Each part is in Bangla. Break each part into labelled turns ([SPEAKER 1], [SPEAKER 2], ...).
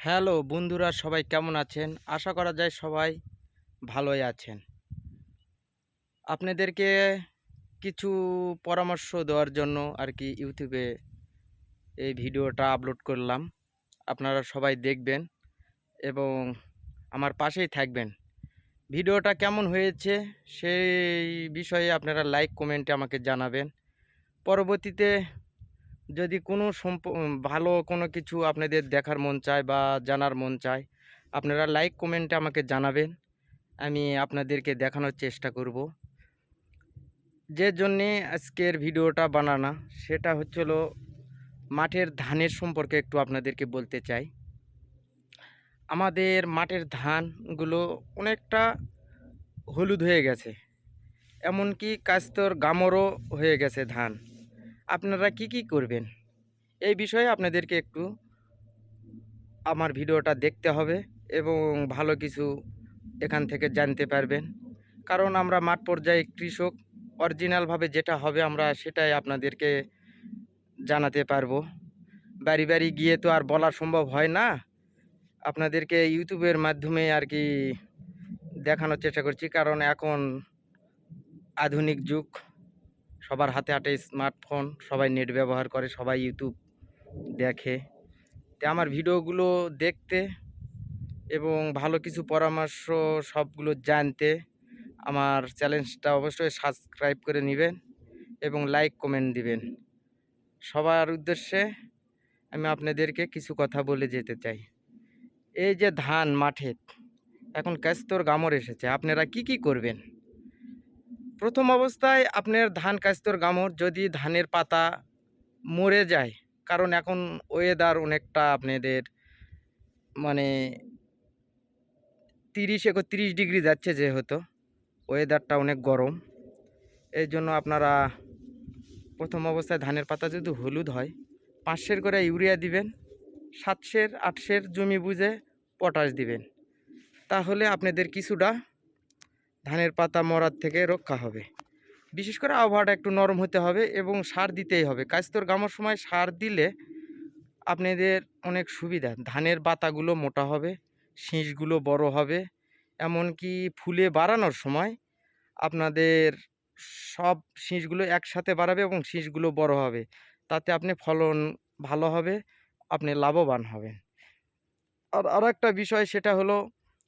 [SPEAKER 1] হ্যালো বন্ধুরা, সবাই কেমন আছেন? আশা করা যায় সবাই ভালোই আছেন। আপনাদেরকে কিছু পরামর্শ দেওয়ার জন্য আর কি ইউটিউবে এই ভিডিওটা আপলোড করলাম। আপনারা সবাই দেখবেন এবং আমার পাশেই থাকবেন। ভিডিওটা কেমন হয়েছে সেই বিষয়ে আপনারা লাইক কমেন্টে আমাকে জানাবেন। পরবর্তীতে যদি কোনো সম্প ভালো কোনো কিছু আপনাদের দেখার মন চায় বা জানার মন চায়, আপনারা লাইক কমেন্টে আমাকে জানাবেন। আমি আপনাদেরকে দেখানোর চেষ্টা করব। যে জন্যে আজকের ভিডিওটা বানানা, সেটা হচ্ছিল মাঠের ধানের সম্পর্কে একটু আপনাদেরকে বলতে চাই। আমাদের মাঠের ধানগুলো অনেকটা হলুদ হয়ে গেছে। এমনকি কাস্তর গামরও হয়ে গেছে ধান। আপনারা কি কি করবেন? এই বিষয়ে আপনাদেরকে একটু আমার ভিডিওটা দেখতে হবে এবং ভালো কিছু এখান থেকে জানতে পারবেন। কারণ আমরা মাঠ পর্যায়ে কৃষক, অরিজিনালভাবে যেটা হবে আমরা সেটাই আপনাদেরকে জানাতে পারব। বাড়ি বাড়ি গিয়ে তো আর বলা সম্ভব হয় না। আপনাদেরকে ইউটিউবের মাধ্যমে আর কি দেখানোর চেষ্টা করছি। কারণ এখন আধুনিক যুগ। সবার হাতে হাতে স্মার্টফোন সবাই নেট ব্যবহার করে, সবাই ইউটিউব দেখে। তো আমার ভিডিওগুলো দেখতে এবং ভালো কিছু পরামর্শ, সবগুলো জানতে আমার চ্যালেঞ্জটা অবশ্যই সাবস্ক্রাইব করে নেবেন এবং লাইক কমেন্ট দিবেন। সবার উদ্দেশ্যে আমি আপনাদেরকে কিছু কথা বলে যেতে চাই। এই যে ধান মাঠে, এখন কাস্তর গামর এসেছে, আপনারা কি কি করবেন? প্রথম অবস্থায় আপনার ধান কাস্তর গামর যদি ধানের পাতা মরে যায়, কারণ এখন ওয়েদার অনেকটা আপনাদের মানে তিরিশ একত্রিশ ডিগ্রি যাচ্ছে যেহেতু ওয়েদারটা অনেক গরম। এই জন্য আপনারা প্রথম অবস্থায় ধানের পাতা যদি হলুদ হয়, পাঁচশের করে ইউরিয়া দিবেন, সাতশের, আটশের জমি বুঝে পটাশ দিবেন। তাহলে আপনাদের কিছুটা ধানের পাতা মরার থেকে রক্ষা হবে। বিশেষ করে আবহাওয়াটা একটু নরম হতে হবে এবং সার দিতেই হবে। কাস্তর গামার সময় সার দিলে আপনাদের অনেক সুবিধা। ধানের পাতাগুলো মোটা হবে শীষগুলো বড় হবে, এমনকি ফুলে বাড়ানোর সময় আপনাদের সব শীষগুলো একসাথে বাড়াবে এবং শীষগুলো বড় হবে। তাতে আপনি ফলন ভালো হবে, আপনি লাভবান হবেন। আর আর একটা বিষয় সেটা হলো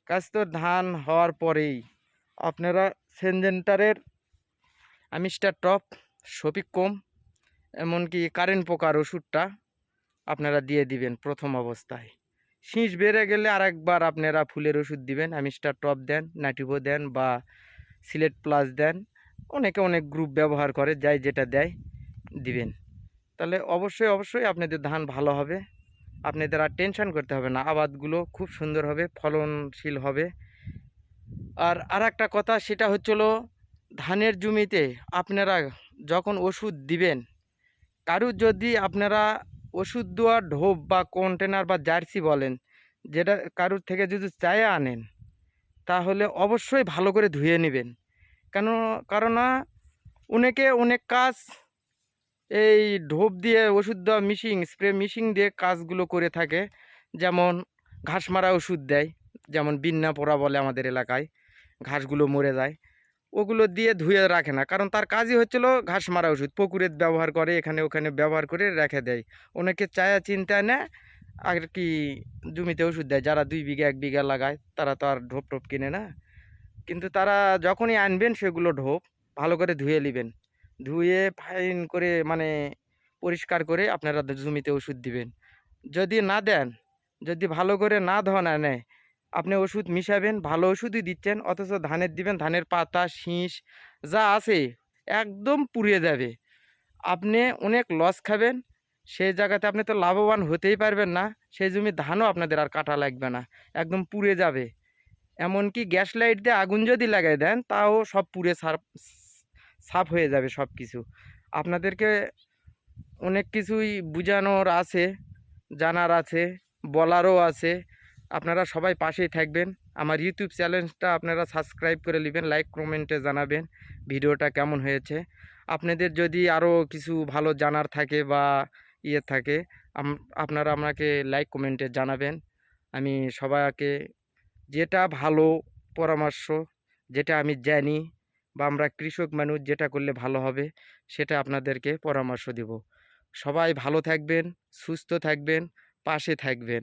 [SPEAKER 1] কাস্তর ধান হওয়ার পরেই আপনারা সেনজেন্টারের আমিস্টার টপ সপিক কম, এমনকি কারেন্ট পোকার ওষুধটা আপনারা দিয়ে দিবেন প্রথম অবস্থায়। শীষ বেড়ে গেলে আরেকবার আপনারা ফুলের ওষুধ দিবেন আমিস্টার টপ দেন নাটিভো দেন বা সিলেট প্লাস দেন, অনেকে অনেক গ্রুপ ব্যবহার করে, যাই যেটা দেয় দিবেন। তাহলে অবশ্যই অবশ্যই আপনাদের ধান ভালো হবে, আপনাদের আর টেনশন করতে হবে না, আবাদগুলো খুব সুন্দর হবে, ফলনশীল হবে। আর আর একটা কথা, সেটা হচ্ছিল ধানের জমিতে আপনারা যখন ওষুধ দিবেন কারুর যদি আপনারা ওষুধ দেওয়ার ঢোপ বা কন্টেনার বা জার্সি বলেন, যেটা কারুর থেকে যদি চায়ে আনেন, তাহলে অবশ্যই ভালো করে ধুয়ে নেবেন। কেন, কারণ অনেকে অনেক কাজ এই ঢোপ দিয়ে ওষুধ দেওয়া মিশিং স্প্রে মিশিং দিয়ে কাজগুলো করে থাকে। যেমন ঘাস মারা ওষুধ দেয়, যেমন বিন্না পোড়া বলে আমাদের এলাকায়। ঘাসগুলো মরে যায়, ওগুলো দিয়ে ধুয়ে রাখে না। কারণ তার কাজই হচ্ছিল ঘাস মারা ওষুধ। পুকুরের ব্যবহার করে, এখানে ওখানে ব্যবহার করে রেখে দেয়। অনেকে চায়া চিন্তা নেয়, আর কি জমিতে ওষুধ দেয়। যারা দুই বিঘা, এক বিঘা লাগায়, তারা তো আর ঢোপ টোপ কিনে না। কিন্তু তারা যখনই আনবেন, সেগুলো ঢোপ ভালো করে ধুয়ে নেবেন। ধুয়ে ফাইন করে মানে পরিষ্কার করে আপনারা জমিতে ওষুধ দিবেন। যদি না দেন, যদি ভালো করে না ধোয়া নেয় আপনি ওষুধ মিশাবেন, ভালো ওষুধই দিচ্ছেন, অথচ ধানের দিবেন, ধানের পাতা, শীষ, যা আছে একদম পুড়িয়ে যাবে। আপনি অনেক লস খাবেন, সেই জায়গাতে আপনি তো লাভবান হতেই পারবেন না, সেই জমি ধানও আপনাদের আর কাটা লাগবে না, একদম পুড়ে যাবে। এমনকি গ্যাস লাইট দিয়ে আগুন যদি লাগাই দেন, তাও সব পুড়ে সার, সাফ হয়ে যাবে সব কিছু আপনাদেরকে অনেক কিছুই বোঝানোর আছে, জানার আছে, বলারও আছে। আপনারা সবাই পাশেই থাকবেন। আমার ইউটিউব চ্যানেলটা আপনারা সাবস্ক্রাইব করে নেবেন লাইক কমেন্টে জানাবেন ভিডিওটা কেমন হয়েছে। আপনাদের যদি আরও কিছু ভালো জানার থাকে বা ইয়ে থাকে আপনারা আমাকে লাইক কমেন্টে জানাবেন। আমি সবাইকে যেটা ভালো পরামর্শ, যেটা আমি জানি বা আমরা কৃষক মানুষ যেটা করলে ভালো হবে, সেটা আপনাদেরকে পরামর্শ দেব। সবাই ভালো থাকবেন, সুস্থ থাকবেন, পাশে থাকবেন।